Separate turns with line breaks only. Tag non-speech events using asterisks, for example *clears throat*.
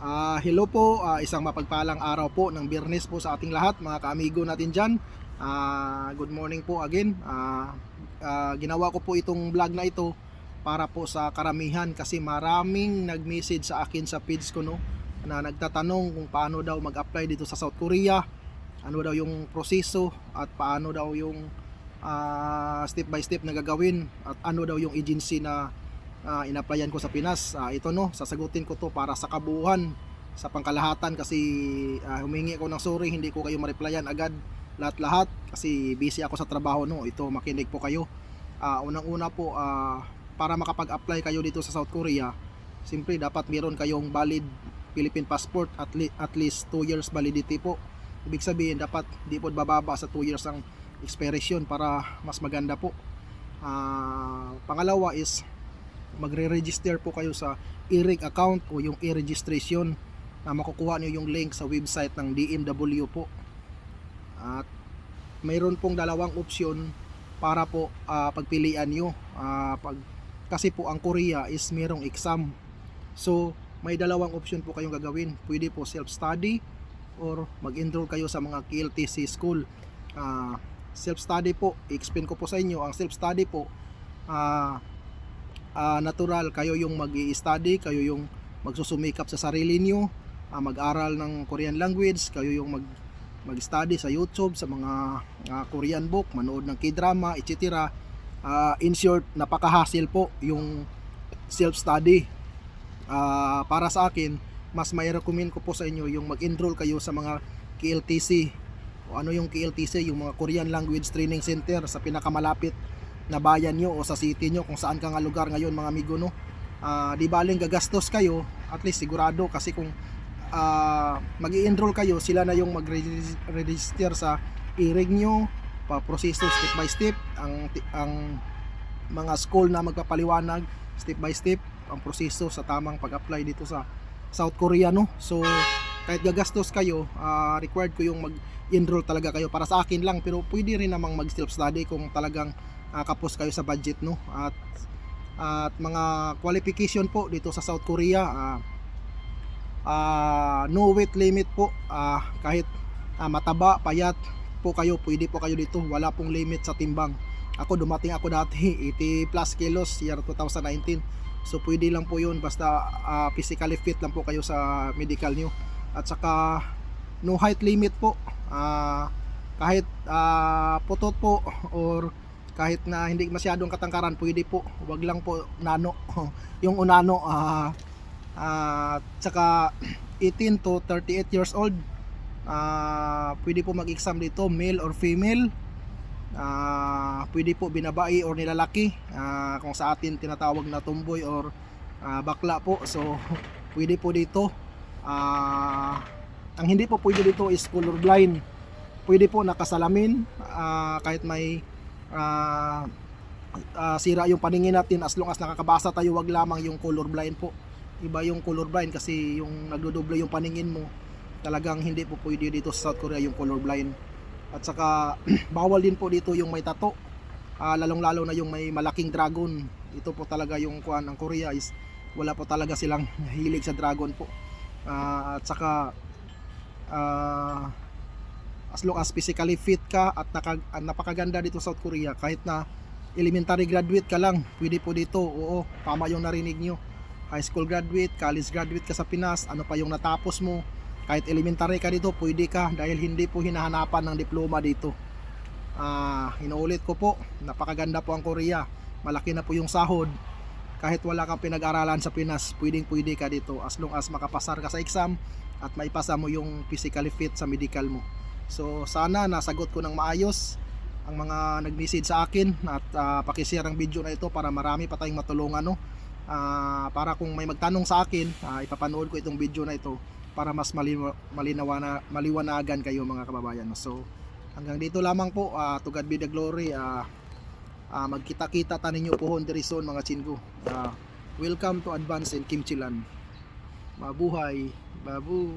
Ah, hello po, ah, isang mapagpalang araw po ng Biyernes po sa ating lahat, mga kaamigo natin dyan. Ah, good morning po again. Ah, ah, ginawa ko po itong vlog na ito para po sa karamihan kasi maraming nag-message sa akin sa page ko no na nagtatanong kung paano daw mag-apply dito sa South Korea, ano daw yung proseso at paano daw yung ah, step by step na gagawin at ano daw yung agency na uh, inaplayan ko sa Pinas. Ah, ito no, sasagutin ko to para sa kabuuan sa pangkalahatan kasi ah, humingi ako ng sorry, hindi ko kayo ma-replyan agad lahat-lahat kasi busy ako sa trabaho no. Ito makinig po kayo. Ah, unang-una po ah, para makapag-apply kayo dito sa South Korea, simpre dapat meron kayong valid Philippine passport at, le- at least 2 years validity po. Ibig sabihin dapat di po bababa sa 2 years ang expiration para mas maganda po. Ah, pangalawa is magre-register po kayo sa e-rig account o yung e-registration na makukuha niyo yung link sa website ng DMW po. At mayroon pong dalawang opsyon para po ah, pagpilian niyo. Ah, pag kasi po ang Korea is merong exam. So, may dalawang option po kayong gagawin. Pwede po self-study or mag-enroll kayo sa mga KLTC school. Ah, self-study po, i-explain ko po sa inyo, ang self-study po, ah, ah, natural, kayo yung mag study kayo yung magsusumikap sa sarili nyo, ah, mag-aral ng Korean language, kayo yung mag mag-study sa YouTube, sa mga ah, Korean book, manood ng K-drama, etc. Ah, in short, napaka-hassle po yung self-study. Ah, para sa akin, mas may recommend ko po sa inyo yung mag-enroll kayo sa mga KLTC o ano yung KLTC, yung mga Korean Language Training Center sa pinakamalapit na bayan nyo o sa city nyo kung saan ka nga lugar ngayon mga amigo no? Ah, di baling gagastos kayo at least sigurado kasi kung ah, mag enroll kayo sila na yung mag-register sa e-rig nyo pa proseso step by step ang ang mga school na magpapaliwanag step by step ang proseso sa tamang pag-apply dito sa South Korea no? So kahit gagastos kayo ah, required ko yung mag-enroll talaga kayo. Para sa akin lang pero pwede rin namang mag self study kung talagang ah, kapos kayo sa budget no? At at mga qualification po dito sa South Korea ah, ah, no weight limit po. Ah, kahit ah, mataba payat po kayo pwede po kayo dito. Wala pong limit sa timbang. Ako dumating ako dati *laughs* 80 plus kilos year 2019 so pwede lang po yun. Basta ah, physically fit lang po kayo sa medical nyo at saka no height limit po. Ah, kahit ah, putot po or kahit na hindi masyadong katangkaran pwede po. Wag lang po nano. *laughs* Yung unano ah at saka 18 to 38 years old ah pwede po mag-exam dito male or female. Ah pwede po binabae or nilalaki ah kung sa atin tinatawag na tomboy or ah, bakla po. So *laughs* pwede po dito. Ah ang hindi po pwede dito is colorblind. Pwede po nakasalamin ah, kahit may ah, ah, sira yung paningin natin. As long as nakakabasa tayo wag lamang yung colorblind po. Iba yung colorblind kasi yung nagdodoble yung paningin mo talagang hindi po pwede dito sa South Korea yung colorblind at saka *clears throat* bawal din po dito yung may tato. Ah, lalong lalo na yung may malaking dragon. Ito po talaga yung kuan ng Korea is wala po talaga silang *laughs* hilig sa dragon po. Ah, at saka ah, as long as physically fit ka at naka, at napakaganda dito sa South Korea kahit na elementary graduate ka lang pwede po dito. Oo tama yung narinig nyo. High school graduate college graduate ka sa Pinas ano pa yung natapos mo? Kahit elementary ka dito pwede ka dahil hindi po hinahanapan ng diploma dito. Ah inuulit ko po napakaganda po ang Korea. Malaki na po yung sahod. Kahit wala kang pinag-aralan sa Pinas pwedeng pwede ka dito. As long as makapasar ka sa exam at maipasa mo yung physically fit sa medical mo So sana nasagot ko ng maayos ang mga nag-message sa akin at ah, pakishare ang video na ito para marami pa tayong matulungan no. Ah, para kung may magtanong sa akin, ah, ipapanood ko itong video na ito para mas malinaw, malinawana, maliwanagan kayo mga kababayan. no. So hanggang dito lamang po, ah, to God be the glory. ah, ah, magkita-kita ta ninyo pohon diri son mga chingo. Ah, welcome to Advance in Kimchilan. Mabuhay, babu.